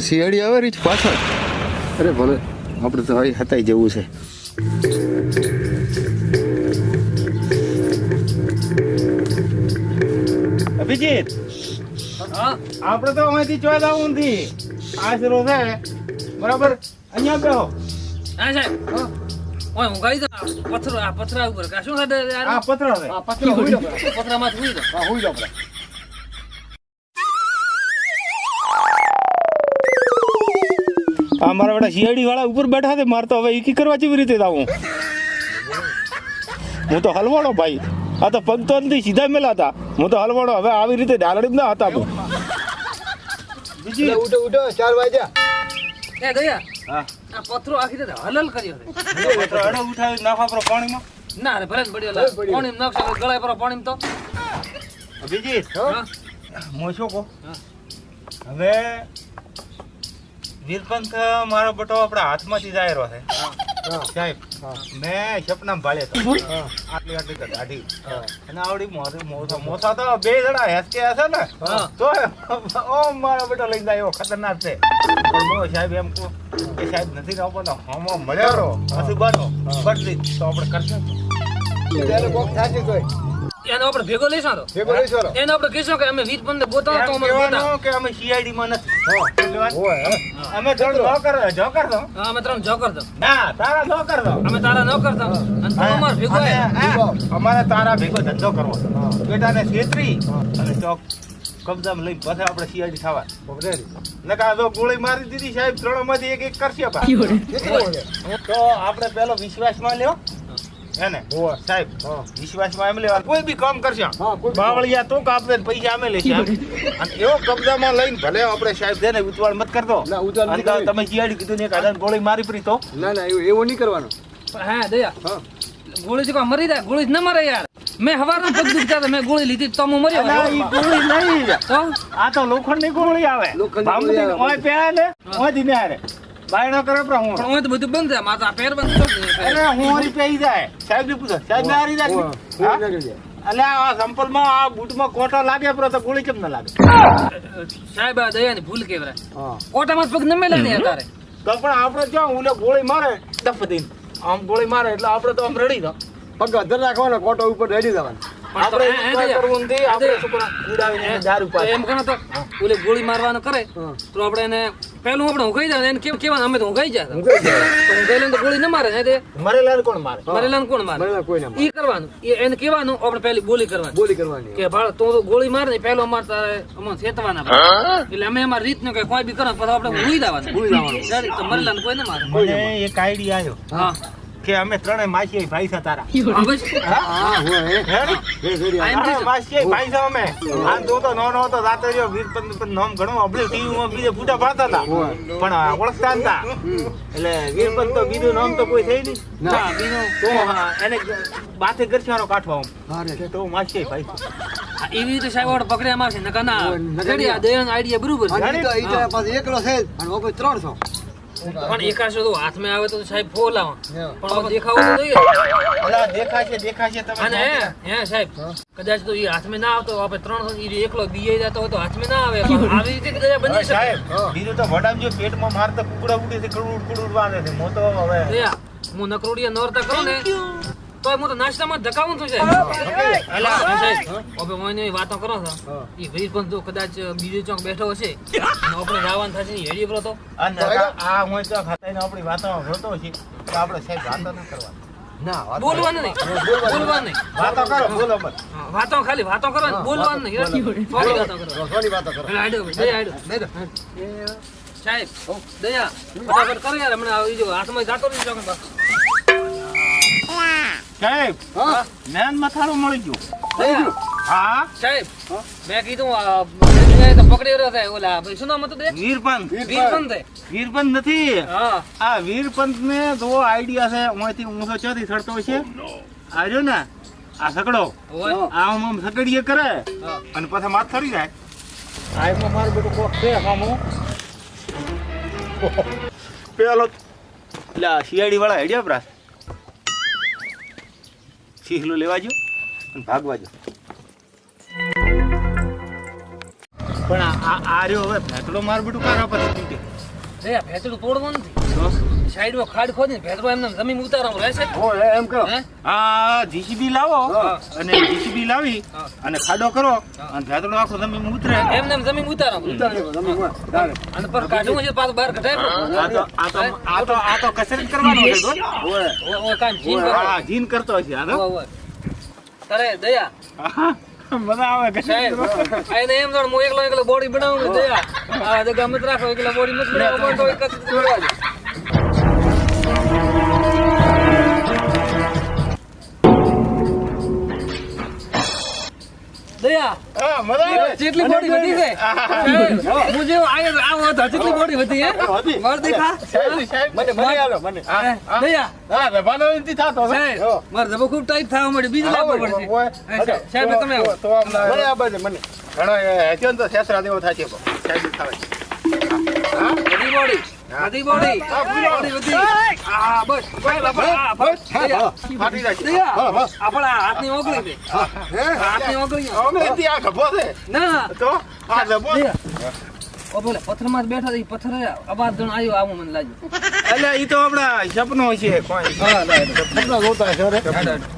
શિયાળી આવે રીચ પાછળ? અરે ભલે આપણે તો હવે હતાઈ જવું છે. અભિજીત હા? આપણે તો અહીંથી ચોય લાવું નથી. આશરો છે બરાબર? અહીંયા બેહો. હા સાહેબ. ઓય હું ગાઈ દઉં પથરો આ પથરા ઉપર કા શું ખાધે યાર? આ પથરો છે. આ પતરો હોય ને પથરામાં જ હુઈ દો હા હોય આપણે. આ મારા બેટા શિયાળી વાળા ઉપર બેઠા છે મારે તો હવે એકી કરવા જેવી રીતે આવું હું તો હલવાડો ભાઈ. આ તો પગ તો નથી સીધા મેલા હતા. હું તો હલવાડો હવે આવી રીતે ડાલડી ના હતા બીજી? ઉઠો ઉઠો ચાર વાગ્યા. એ દયા હા. આ પથરો આખી રીતે હલલ કર્યો છે. પથરો અડો ઉઠાવી નાખવા પડે પાણીમાં. ના રે પડ્યો ગળાય પર તો. અભિજીત હા. હવે વીરપંથ મારો બટો આપણા હાથમાંથી જાય રહ્યો છે. સાહેબ મેં સપના ભાળે તો. આટલી આટલી તો ગાડી. હા. અને આવડી મોસા મોસા તો બે જણા હેસકે હશે ને. તો ઓ મારો બેટો લઈને જાય એવો ખતરનાક છે. પણ સાહેબ એમ કહું કે સાહેબ નથી રહો પણ હમો મળ્યો રહો. અસુબાનો બદલી તો આપણે કરશે. ત્યારે કોક થાકી ગઈ. એને આપણે ભેગો લઈશું તો ભેગો લઈશું એને આપણે કહીશું કે અમે વીજ બંને બોતા તો અમે બોતા કે અમે સીઆઈડી માં નથી અમે ત્રણ જોકર જોકર દો હા અમે ત્રણ જો દો ના તારા જોકર દો અમે તારા ન કરતા અને તું અમાર ભેગો અમારે તારા ભેગો ધંધો કરવો. બેટાને છેતરી અને ચોક કબજામાં લઈ પછી આપણે સીઆઈડી થવા નકા જો ગોળી મારી દીધી સાહેબ ત્રણમાંથી એક એક કરશે તો આપણે પેલો વિશ્વાસમાં લ્યો. એને હોય સાહેબ વિશ્વાસમાં એમ લેવા કોઈ બી કામ કરશે બાવળિયા તો કાપે પૈસા અમે લેશે અને એવો કબજામાં લઈને ભલે આપણે સાહેબ છે ને ઉતવાળ મત કરતો. ના. તમે જીઆડી કીધું ને એક ગોળી મારી પડી તો. ના ના એવું એવું નહીં કરવાનું. હા દયા. હા. ગોળી થી મરી જાય? ગોળી જ ન મરે યાર. મેં હવારના પગ દુખતા હતા મેં ગોળી લીધી તો હું મર્યો ના, ઈ ગોળી નહીં. તો? આ તો લોખંડની ગોળી આવે. લોખંડની ગોળી આવે. ઓય પહેરે ને ઓય ધીમે હારે બાયણો કરે પણ હું. પણ હું તો બધું બંધ છે. મારા પેર બંધ થઈ અરે હું ઓરી પહેરી જાય. સાહેબ ને પૂછો. સાહેબ ને હારી જાય હોય હા? હોય ના કરજે. અલે આ સંપલમાં આ બૂટમાં કોટો લાગે પણ તો ગોળી કેમ ના લાગે? સાહેબ આ દયાની ભૂલ કેવરાય હા. કોટામાં પગ ન મેલે ને તારે તો પણ આપણે જો ઓલે ગોળી મારે દફ દઈને. આમ ગોળી મારે એટલે આપણે તો આમ રડી દો પગ અધર રાખવાનો કોટો ઉપર રેડી દેવાનો આપણે હે- હે. કરવું નથી. આપણે છોકરા ઉડાવીને દારૂ તો એમ કહો તો ઓલે ગોળી મારવાનો કરે તો આપણે એને પહેલું આપણે ઊંઘાઈ જાય એને કેમ કેવાનું? અમે તો ઊંઘાઈ જાય હું કઈ જાય તો તો ગોળી ન મારે ને તે. મરેલા કોણ મારે? મરેલા કોણ મારે? કોઈ ના. ઈ કરવાનું. એને કેવાનું આપણે પહેલી બોલી કરવાની. બોલી કરવાની કે ભાળ તું તો ગોળી માર ને પહેલો અમાર તારે અમને છેતવાના એટલે અમે અમારી રીત કે કોઈ બી કરો પછી આપણે ભૂલી દેવાનું ભૂલી દેવાનું તો મરેલા કોઈ ના મારે. મને એક આઈડિયા આવ્યો હા. કે અમે ત્રણેય માસી ભાઈ છે તારા. ને? માસી ભાઈ છે અમે. આ તું તો નાનો હતો જાતો રહ્યો વીર નામ ઘણું આપણે ટીવીમાં બીજે ફૂટા પાડતા હતા. પણ ઓળખતા હતા એટલે વીરપંત તો બીજું નામ તો કોઈ થઈ નહીં. ના. બીજું તો એને બાથે ગરસાનો કાઠો આમ. હા રે કે તો માસી ભાઈ એવી રીતે સાહેબ ઓડ પકડ્યા મારશે નકા ના હોય, નકર રેડી આ દયાનો આઈડિયા બરોબર છે. તો તો એકલો છે અને ઓપે ત્રણસો. પણ એકાશો તો હાથમાં આવે તો સાહેબ ફોલાવા. હા. પણ દેખાવું તો જોઈએ. દેખાશે દેખાશે તમે અને હે હે સાહેબ. કદાચ તો એ હાથમાં ના આવતો આપણે ત્રણ એકલો બીએ જતો હોય તો હાથમાં ના આવે. આવી રીતે કદાચ બની શકે. સાહેબ બીજું તો વડામ જો પેટમાં મારતા કુકડા ઉડી છે કુડ કુડ વાને છે. મોતો હવે હું નકરોડિયા નોરતા કરું ને. તો હું તો નાસ્તામાં ધકાવું છું હવે હું એની વાતો કરો છો? એ વીર પણ જો કદાચ બીજો ચોક બેઠો હશે. અને આપણે રાવણ થશે ને હેડી પર તો. આ આ હું તો ખાતાઈને આપણી વાતોમાં ભરતો છે તો આપણે સાહેબ વાતો ન કરવાની. ના બોલવાનું નહીં. બોલવાનું નહીં. વાતો કરો બોલો બસ. વાતો ખાલી વાતો બોલવાનું નહીં. થોડી વાતો કરો. કરો. દયા હાડો. સાહેબ દયા. ફટાફટ કરો યાર હમણાં આવી જો હાથમાં જાતો રહી જાવ સાહેબ હા? મેન મથાળું મળી ગયું. હા? સાહેબ મેં કીધું પકડી રહ્યો થાય ઓલા શું નામ હતું દે વીરપંત. વીરપંથ વીરપંત નથી. હા. આ વીરપંત ને જો આઈડિયા છે અહીંથી ઊંચો ચોથી થડતો છે. આ જો ને આ સકડો. આ આમ આમ સકડીએ કરે. અને પાછા માથ થરી જાય. આ એમાં મારું બધું કોક છે સામું પેલો એટલે શિયાળી વાળા હેડ્યા પ્રાસ. શીખલું લેવા જો અને ભાગવા જો. પણ આ આ- રહ્યો હવે. ભેટડો માર બેટું કારા પછી ભેંસડું તોડવાનું નથી. સાઈડમાં ખાડ ખોદી ભેદરો એમને જમીન ઉતારવાનું રહેશે હો એ એમ કરો. આ જીસીબી લાવો અને જીસીબી લાવી અને ખાડો કરો અને ભેદરો આખો જમીન ઉતરે. એમને જમીન ઉતારવાનું. અને પર કાઢવું છે પાછું બહાર કઢાય આ તો આ તો આ તો આ તો કસરત કરવાનો છે તો. ઓ ઓ કામ જીન કરતો હા જીન કરતો છે આ તારે દયા. મજા આવે સાહેબ એને એમ જાણ હું એકલો એકલો બોડી બનાવું દયા. આ જગા મત રાખો એકલો બોડી મત બનાવો પણ એક જ મજા જેટલી બોડી વધી છે. હું. જેવો આયો આવો હતો જેટલી બોડી વધી હે? હતી. દેખા. સાહેબ, સાહેબ. મને મને આલો મને. હા, હા. દયા હા, રબાનો નથી થતો હવે. માર જબો ખૂબ ટાઈટ થવા મળ્યો બીજું પડશે. સાહેબ, તમે આવો. તો આમ મને આ બાજુ મને. ઘણો હેચ્યો ને તો સેસરા દેવો થાય છે બહુ. સાહેબ. બધી બોડી બધી બોડી. બોડી વધી આ બસ. બસ. ફાટી જાય. આપણા હાથની ઓગળી દે હાથની ઓગળી અમે આ ગભો છે. ના. તો? આ ગભો. ઓ બોલે પથ્થરમાં જ બેઠા પથ્થર અબાદ જણ આવ્યો આવું મને લાગ્યું. એટલે ઈ તો આપણા સપનો છે કોઈ. હા જોતા છે.